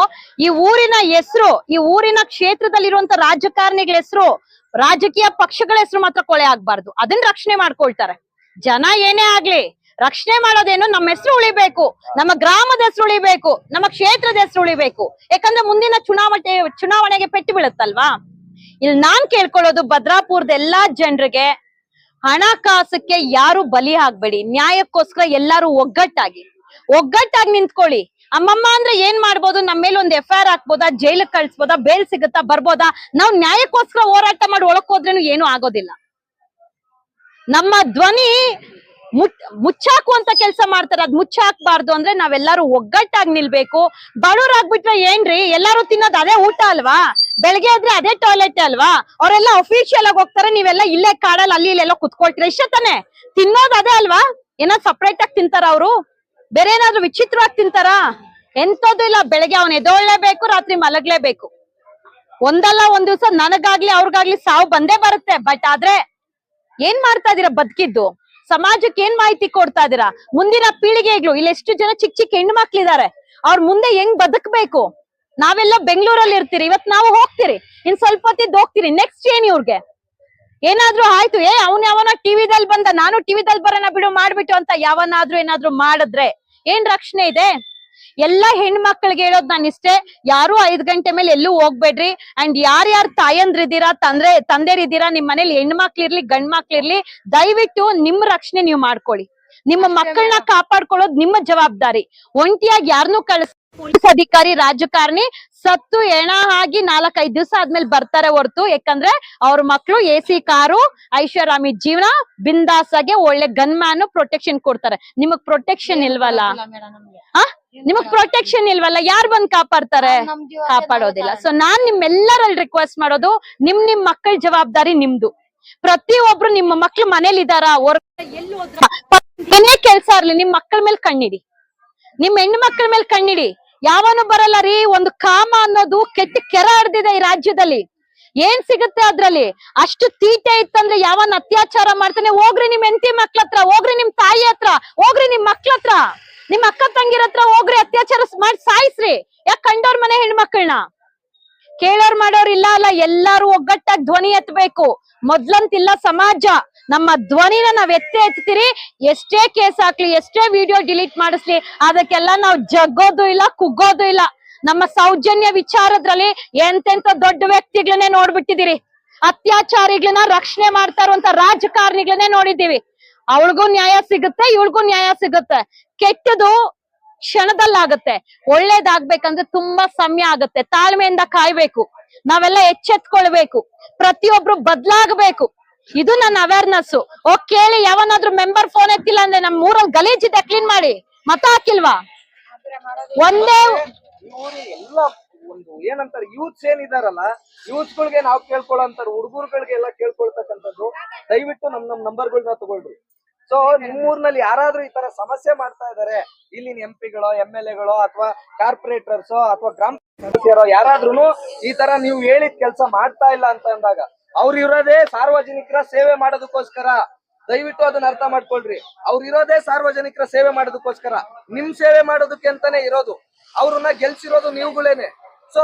ಈ ಊರಿನ ಹೆಸರು, ಈ ಊರಿನ ಕ್ಷೇತ್ರದಲ್ಲಿರುವಂತ ರಾಜಕಾರಣಿಗಳ ಹೆಸರು, ರಾಜಕೀಯ ಪಕ್ಷಗಳ ಹೆಸರು ಮಾತ್ರ ಕೊಳೆ ಆಗ್ಬಾರ್ದು. ಅದನ್ನ ರಕ್ಷಣೆ ಮಾಡ್ಕೊಳ್ತಾರೆ. ಜನ ಏನೇ ಆಗ್ಲಿ, ರಕ್ಷಣೆ ಮಾಡೋದೇನು ನಮ್ಮ ಹೆಸರು ಉಳಿಬೇಕು, ನಮ್ಮ ಗ್ರಾಮದ ಹೆಸರು ಉಳಿಬೇಕು, ನಮ್ಮ ಕ್ಷೇತ್ರದ ಹೆಸರು ಉಳಿಬೇಕು. ಯಾಕಂದ್ರೆ ಮುಂದಿನ ಚುನಾವಣೆ ಚುನಾವಣೆಗೆ ಪೆಟ್ಟು ಬೀಳುತ್ತಲ್ವಾ? ಇಲ್ಲಿ ನಾನ್ ಕೇಳ್ಕೊಳ್ಳೋದು ಭದ್ರಾಪುರದ ಎಲ್ಲಾ ಜನರಿಗೆ ಹಣಕಾಸಕ್ಕೆ ಯಾರು ಬಲಿ ಆಗ್ಬೇಡಿ. ನ್ಯಾಯಕ್ಕೋಸ್ಕರ ಎಲ್ಲಾರು ಒಗ್ಗಟ್ಟಾಗಿ. ಒಗ್ಗಟ್ಟಾಗಿ ನಿಂತ್ಕೊಳ್ಳಿ. ಅಮ್ಮಮ್ಮ ಅಂದ್ರೆ ಏನ್ ಮಾಡ್ಬೋದು? ನಮ್ಮ ಮೇಲೆ ಒಂದು ಎಫ್ ಐ ಆರ್ ಹಾಕ್ಬೋದಾ? ಜೈಲಿಗೆ ಕಳ್ಸ್ಬೋದಾ? ಬೇಲ್ ಸಿಗುತ್ತಾ? ಬರ್ಬೋದಾ? ನಾವು ನ್ಯಾಯಕ್ಕೋಸ್ಕರ ಹೋರಾಟ ಮಾಡಿ ಒಳಕ್ ಹೋದ್ರೇನು ಏನು ಆಗೋದಿಲ್ಲ. ನಮ್ಮ ಧ್ವನಿ ಮುಚ್ಚಾಕು ಮುಚ್ಚಾಕುವಂತ ಕೆಲಸ ಮಾಡ್ತಾರೆ. ಅದ್ ಮುಚ್ಚಾಕ್ಬಾರ್ದು ಅಂದ್ರೆ ನಾವೆಲ್ಲರೂ ಒಗ್ಗಟ್ಟಾಗಿ ನಿಲ್ಬೇಕು. ಬಡವರಾಗ್ಬಿಟ್ರೆ ಏನ್ರಿ? ಎಲ್ಲಾರು ತಿನ್ನೋದು ಅದೇ ಊಟ ಅಲ್ವಾ? ಬೆಳಗ್ಗೆ ಆದ್ರೆ ಅದೇ ಟಾಯ್ಲೆಟ್ ಅಲ್ವಾ? ಅವರೆಲ್ಲ ಅಫಿಷಿಯಲ್ ಆಗಿ ಹೋಗ್ತಾರೆ, ನೀವೆಲ್ಲ ಇಲ್ಲೇ ಕಾಡಲ್ಲಿ ಅಲ್ಲಿ ಇಲ್ಲೆಲ್ಲ ಕುತ್ಕೊಳ್ತೀರ? ಇಷ್ಟ ತಾನೆ? ತಿನ್ನೋದು ಅದೇ ಅಲ್ವಾ? ಏನೋ ಸಪ್ರೇಟ್ ಆಗಿ ತಿಂತಾರ ಅವರು? ಬೇರೆ ಏನಾದ್ರು ವಿಚಿತ್ರವಾಗಿ ತಿಂತಾರ? ಎಂತದ್ದು ಇಲ್ಲ. ಬೆಳಗ್ಗೆ ಅವ್ನ್ ಎದೊಳ್ಳೇಬೇಕು ರಾತ್ರಿ ಮಲಗ್ಲೇಬೇಕು. ಒಂದಲ್ಲ ಒಂದ್ ದಿವ್ಸ ನನಗಾಗ್ಲಿ ಅವ್ರಿಗಾಗ್ಲಿ ಸಾವು ಬಂದೇ ಬರುತ್ತೆ. ಬಟ್ ಆದ್ರೆ ಏನ್ ಮಾಡ್ತಾ ಇದೀರಾ ಬದುಕಿದ್ದು? ಸಮಾಜಕ್ಕೆ ಏನ್ ಮಾಹಿತಿ ಕೊಡ್ತಾ ಇದೀರಾ? ಮುಂದಿನ ಪೀಳಿಗೆಗಳು, ಇಲ್ಲಿ ಎಷ್ಟು ಜನ ಚಿಕ್ಕ ಚಿಕ್ಕ ಹೆಣ್ಣು ಮಕ್ಳಿದ್ದಾರೆ ಅವ್ರ ಮುಂದೆ ಹೆಂಗ್ ಬದುಕ್ಬೇಕು? ನಾವೆಲ್ಲ ಬೆಂಗಳೂರಲ್ಲಿ ಇರ್ತೀರಿ, ಇವತ್ ನಾವು ಹೋಗ್ತೀರಿ, ಇನ್ ಸ್ವಲ್ಪ ಹೊತ್ತಿದ್ದು ಹೋಗ್ತೀರಿ ನೆಕ್ಸ್ಟ್ ಏನ್ ಇವ್ರಿಗೆ? ಏನಾದ್ರೂ ಆಯ್ತು, ಏ, ಅವ್ನ್ ಯಾವನ ಟಿವಿದಲ್ಲಿ ಬಂದ, ನಾನು ಟಿವಿದಲ್ಲಿ ಬರೋಣ ಬಿಡು, ಮಾಡ್ಬಿಟ್ಟು ಅಂತ ಯಾವನಾದ್ರೂ ಏನಾದ್ರೂ ಮಾಡಿದ್ರೆ, ಏನ್ ರಕ್ಷಣೆ ಇದೆ? ಎಲ್ಲಾ ಹೆಣ್ಮಕ್ಳಿಗೆ ಹೇಳೋದ್ ನಾನು ಇಷ್ಟೇ. ಯಾರು ಐದ್ ಗಂಟೆ ಮೇಲೆ ಎಲ್ಲೂ ಹೋಗ್ಬೇಡ್ರಿ. ಅಂಡ್ ಯಾರ್ಯಾರು ತಾಯಂದ್ರಿದ್ದೀರಾ ತಂದ್ರೆ ತಂದೆರಿದ್ದೀರಾ ನಿಮ್ ಮನೇಲಿ ಹೆಣ್ಮಕ್ಳಿರ್ಲಿ ಗಂಡ್ ಮಕ್ಳಿರ್ಲಿ ದಯವಿಟ್ಟು ನಿಮ್ ರಕ್ಷಣೆ ನೀವು ಮಾಡ್ಕೊಳ್ಳಿ. ನಿಮ್ಮ ಮಕ್ಕಳನ್ನ ಕಾಪಾಡ್ಕೊಳ್ಳೋದು ನಿಮ್ಮ ಜವಾಬ್ದಾರಿ. ಒಂಟಿಯಾಗಿ ಯಾರನ್ನು ಕಳಿಸ್ ಪೊಲೀಸ್ ಅಧಿಕಾರಿ ರಾಜಕಾರಣಿ ಸತ್ತು ಎಣ ಆಗಿ ನಾಲ್ಕೈದು ದಿವಸ ಆದ್ಮೇಲೆ ಬರ್ತಾರೆ ಹೊರತು. ಯಾಕಂದ್ರೆ ಅವ್ರ ಮಕ್ಳು ಎ ಸಿ ಕಾರು ಐಷಾರಾಮಿ ಜೀವನ ಬಿಂದಾಸಾಗೆ ಒಳ್ಳೆ ಗನ್ ಮ್ಯಾನ್ ಪ್ರೊಟೆಕ್ಷನ್ ಕೊಡ್ತಾರೆ. ನಿಮಗ್ ಪ್ರೊಟೆಕ್ಷನ್ ಇಲ್ವಲ್ಲ? ನಿಮಗ್ ಪ್ರೊಟೆಕ್ಷನ್ ಇಲ್ವಲ್ಲ? ಯಾರು ಬಂದ್ ಕಾಪಾಡ್ತಾರೆ? ಕಾಪಾಡೋದಿಲ್ಲ. ಸೊ ನಾನ್ ನಿಮ್ಮೆಲ್ಲರಲ್ಲಿ ರಿಕ್ವೆಸ್ಟ್ ಮಾಡೋದು ನಿಮ್ ನಿಮ್ ಮಕ್ಕಳ ಜವಾಬ್ದಾರಿ ನಿಮ್ದು. ಪ್ರತಿಯೊಬ್ರು ನಿಮ್ಮ ಮಕ್ಳು ಮನೇಲಿ ಇದಾರ ಎಲ್ಲಿ ಏನೇ ಕೆಲ್ಸ ಇರ್ಲಿ ನಿಮ್ ಮಕ್ಕಳ ಮೇಲೆ ಕಣ್ಣಿಡಿ. ನಿಮ್ ಹೆಣ್ಣು ಮಕ್ಕಳ ಮೇಲೆ ಕಣ್ಣಿಡಿ. ಯಾವನು ಬರಲ್ಲ ರೀ ಒಂದು ಕಾಮ ಅನ್ನೋದು ಕೆಟ್ಟ ಕೆರ ಹಡ್ದಿದೆ ಈ ರಾಜ್ಯದಲ್ಲಿ. ಏನ್ ಸಿಗುತ್ತೆ ಅದ್ರಲ್ಲಿ? ಅಷ್ಟು ತೀಟೆ ಇತ್ತಂದ್ರೆ ಯಾವನ್ ಅತ್ಯಾಚಾರ ಮಾಡ್ತಾನೆ? ಹೋಗ್ರಿ ನಿಮ್ ಹೆಂಡತಿ ಮಕ್ಳ ಹತ್ರ ಹೋಗ್ರಿ ನಿಮ್ ತಾಯಿ ಹತ್ರ ಹೋಗ್ರಿ ನಿಮ್ ಮಕ್ಳ ಹತ್ರ ನಿಮ್ ಅಕ್ಕ ತಂಗಿರ ಹತ್ರ ಹೋಗ್ರಿ, ಅತ್ಯಾಚಾರ ಮಾಡಿ ಸಾಯಿಸ್ರಿ. ಯಾಕೆ ಕಂಡೋರ್ ಮನೆ ಹೆಣ್ಮಕ್ಳನ್ನ? ಕೇಳೋರ್ ಮಾಡೋರ್ ಇಲ್ಲ ಅಲ್ಲ, ಎಲ್ಲಾರು ಒಗ್ಗಟ್ಟಾಗಿ ಧ್ವನಿ ಎತ್ತಬೇಕು ಮೊದ್ಲಂತಿಲ್ಲ ಸಮಾಜ. ನಮ್ಮ ಧ್ವನಿನ ನಾವ್ ಎತ್ತೆ ಎತ್ತೀರಿ, ಎಷ್ಟೇ ಕೇಸ್ ಹಾಕ್ಲಿ, ಎಷ್ಟೇ ವಿಡಿಯೋ ಡಿಲೀಟ್ ಮಾಡಿಸ್ಲಿ, ಅದಕ್ಕೆಲ್ಲ ನಾವ್ ಜಗ್ಗೋದು ಇಲ್ಲ, ಕುಗ್ಗೋದು ಇಲ್ಲ. ನಮ್ಮ ಸೌಜನ್ಯ ವಿಚಾರದ್ರಲ್ಲಿ ಎಂತೆಂತ ದೊಡ್ಡ ವ್ಯಕ್ತಿಗಳನ್ನೇ ನೋಡ್ಬಿಟ್ಟಿದೀರಿ ಅತ್ಯಾಚಾರಿಗಳನ್ನ ರಕ್ಷಣೆ ಮಾಡ್ತಾ ಇರುವಂತ ರಾಜಕಾರಣಿಗಳನ್ನೇ ನೋಡಿದ್ದೀವಿ. ಅವಳಿಗೂ ನ್ಯಾಯ ಸಿಗುತ್ತೆ, ಇವಳಿಗೂ ನ್ಯಾಯ ಸಿಗುತ್ತೆ. ಕೆಟ್ಟದು ಕ್ಷಣದಲ್ಲಾಗತ್ತೆ. ಒಳ್ಳೇದಾಗ್ಬೇಕಂದ್ರೆ ತುಂಬಾ ಸಮಯ ಆಗತ್ತೆ. ತಾಳ್ಮೆಯಿಂದ ಕಾಯ್ಬೇಕು. ನಾವೆಲ್ಲ ಎಚ್ಚೆತ್ಕೊಳ್ಬೇಕು. ಪ್ರತಿಯೊಬ್ರು ಬದ್ಲಾಗ್ಬೇಕು. ಇದು ನನ್ನ ಅವೇರ್ನೆಸ್ ಓ ಕೇಳಿ ಯಾವನಾದ್ರೂ ಮೆಂಬರ್ ಫೋನ್ ಎತ್ತಿಲ್ಲ ಅಂದ್ರೆ ನಮ್ ಊರಲ್ಲಿ ಗಲೀಜಿದೆ ಕ್ಲೀನ್ ಮಾಡಿ. ಮತ ಹಾಕಿಲ್ವಾ? ಒಂದೇ ಎಲ್ಲ ಒಂದು ಏನಂತಾರೆ ಯೂತ್ಸ್ ಏನಿದಾರಲ್ಲ ಯೂತ್ಸ್ ಗಳಿಗೆ ನಾವು ಕೇಳ್ಕೊಳ್ಳೋಂತಾರ ಹುಡುಗರುಗಳಿಗೆಲ್ಲ ಕೇಳ್ಕೊಳ್ತಕ್ಕಂಥದ್ದು ದಯವಿಟ್ಟು ನಮ್ ನಮ್ ನಂಬರ್ಗಳನ್ನ ತಗೊಳ್ರಿ. ಸೊ ನಿಮ್ಮೂರ್ನಲ್ಲಿ ಯಾರಾದ್ರೂ ಈ ತರ ಸಮಸ್ಯೆ ಮಾಡ್ತಾ ಇದಾರೆ ಇಲ್ಲಿನ ಎಂ ಪಿಗಳು ಎಂ ಎಲ್ ಎಗಳು ಅಥವಾ ಕಾರ್ಪೊರೇಟರ್ಸ್ ಅಥವಾ ಗ್ರಾಮ ಸದಸ್ಯರು ಯಾರಾದ್ರೂ ಈ ತರ ನೀವು ಹೇಳಿದ ಕೆಲಸ ಮಾಡ್ತಾ ಇಲ್ಲ ಅಂತ ಅಂದಾಗ ಅವ್ರು ಇರೋದೇ ಸಾರ್ವಜನಿಕರ ಸೇವೆ ಮಾಡೋದಕ್ಕೋಸ್ಕರ. ದಯವಿಟ್ಟು ಅದನ್ನ ಅರ್ಥ ಮಾಡ್ಕೊಳ್ರಿ. ಅವ್ರು ಇರೋದೇ ಸಾರ್ವಜನಿಕರ ಸೇವೆ ಮಾಡೋದಕ್ಕೋಸ್ಕರ. ನಿಮ್ ಸೇವೆ ಮಾಡೋದಕ್ಕೆ ಅಂತಾನೆ ಇರೋದು. ಅವ್ರನ್ನ ಗೆಲ್ಸಿರೋದು ನೀವುಗಳೇನೆ. ಸೊ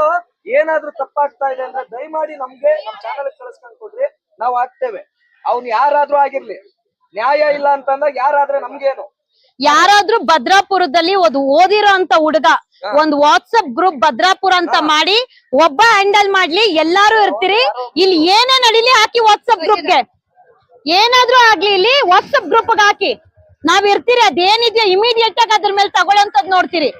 ಏನಾದ್ರೂ ತಪ್ಪಾಗ್ತಾ ಇದೆ ಅಂದ್ರೆ ದಯಮಾಡಿ ನಮ್ಗೆ ನಮ್ ಚಾನಲ್ ಕಳ್ಸ್ಕೊಂಡ್ ಕೊಡ್ರಿ. ನಾವ್ ಆಗ್ತೇವೆ. ಅವ್ನ್ ಯಾರಾದ್ರೂ ಆಗಿರ್ಲಿ. ನ್ಯಾಯ ಇಲ್ಲ ಅಂತಂದಾಗ ಯಾರಾದ್ರೆ ನಮ್ಗೇನು? ಯಾರಾದ್ರೂ ಭದ್ರಾಪುರದಲ್ಲಿ ಒಂದು ಓದಿರೋ ಅಂತ ಹುಡುಗ ಒಂದ್ ವಾಟ್ಸಪ್ ಗ್ರೂಪ್ ಭದ್ರಾಪುರ ಅಂತ ಮಾಡಿ ಒಬ್ಬ ಹ್ಯಾಂಡಲ್ ಮಾಡ್ಲಿ ಎಲ್ಲಾರು ಇರ್ತೀರಿ. ಇಲ್ಲಿ ಏನೇ ನಡೀಲಿ ಹಾಕಿ ವಾಟ್ಸಪ್ ಗ್ರೂಪ್ಗೆ ಏನಾದ್ರೂ ಆಗ್ಲಿ ಇಲ್ಲಿ ವಾಟ್ಸಪ್ ಗ್ರೂಪ್ ಹಾಕಿ. ನಾವ್ ಇರ್ತೀರಿ ಅದೇನಿದ್ಯಾ ಇಮಿಡಿಯೇಟ್ ಆಗಿ ಅದ್ರ ಮೇಲೆ ತಗೊಳ್ಳೋಂತದ್ ನೋಡ್ತೀರಿ.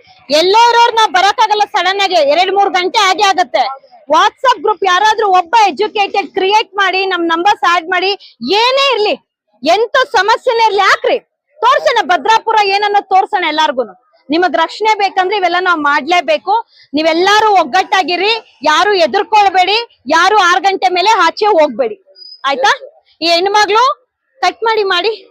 ಎಲ್ಲೋರೋರ್ ನಾವ್ ಬರಕ್ಕಾಗಲ್ಲ ಸಡನ್ ಆಗಿ ಎರಡ್ ಮೂರ್ ಗಂಟೆ ಆಗೇ ಆಗತ್ತೆ. ವಾಟ್ಸಪ್ ಗ್ರೂಪ್ ಯಾರಾದ್ರೂ ಒಬ್ಬ ಎಜುಕೇಟೆಡ್ ಕ್ರಿಯೇಟ್ ಮಾಡಿ ನಮ್ ನಂಬರ್ಸ್ ಆಡ್ ಮಾಡಿ ಏನೇ ಇರ್ಲಿ ಎಂತ ಸಮಸ್ಯೆನೇ ಇರ್ಲಿ ಯಾಕ್ರಿ ತೋರ್ಸೋಣ, ಭದ್ರಾಪುರ ಏನನ್ನ ತೋರ್ಸೋಣ ಎಲ್ಲಾರ್ಗುನು. ನಿಮಗ್ ರಕ್ಷಣೆ ಬೇಕಂದ್ರೆ ಇವೆಲ್ಲ ನಾವ್ ಮಾಡ್ಲೇಬೇಕು. ನೀವೆಲ್ಲಾರು ಒಗ್ಗಟ್ಟಾಗಿರಿ, ಯಾರು ಎದುರ್ಕೊಳ್ಬೇಡಿ, ಯಾರು ಆರ್ ಗಂಟೆ ಮೇಲೆ ಆಚೆ ಹೋಗ್ಬೇಡಿ. ಆಯ್ತಾ? ಈ ಹೆಣ್ಮಗ್ಳು ಕಟ್ ಮಾಡಿ ಮಾಡಿ.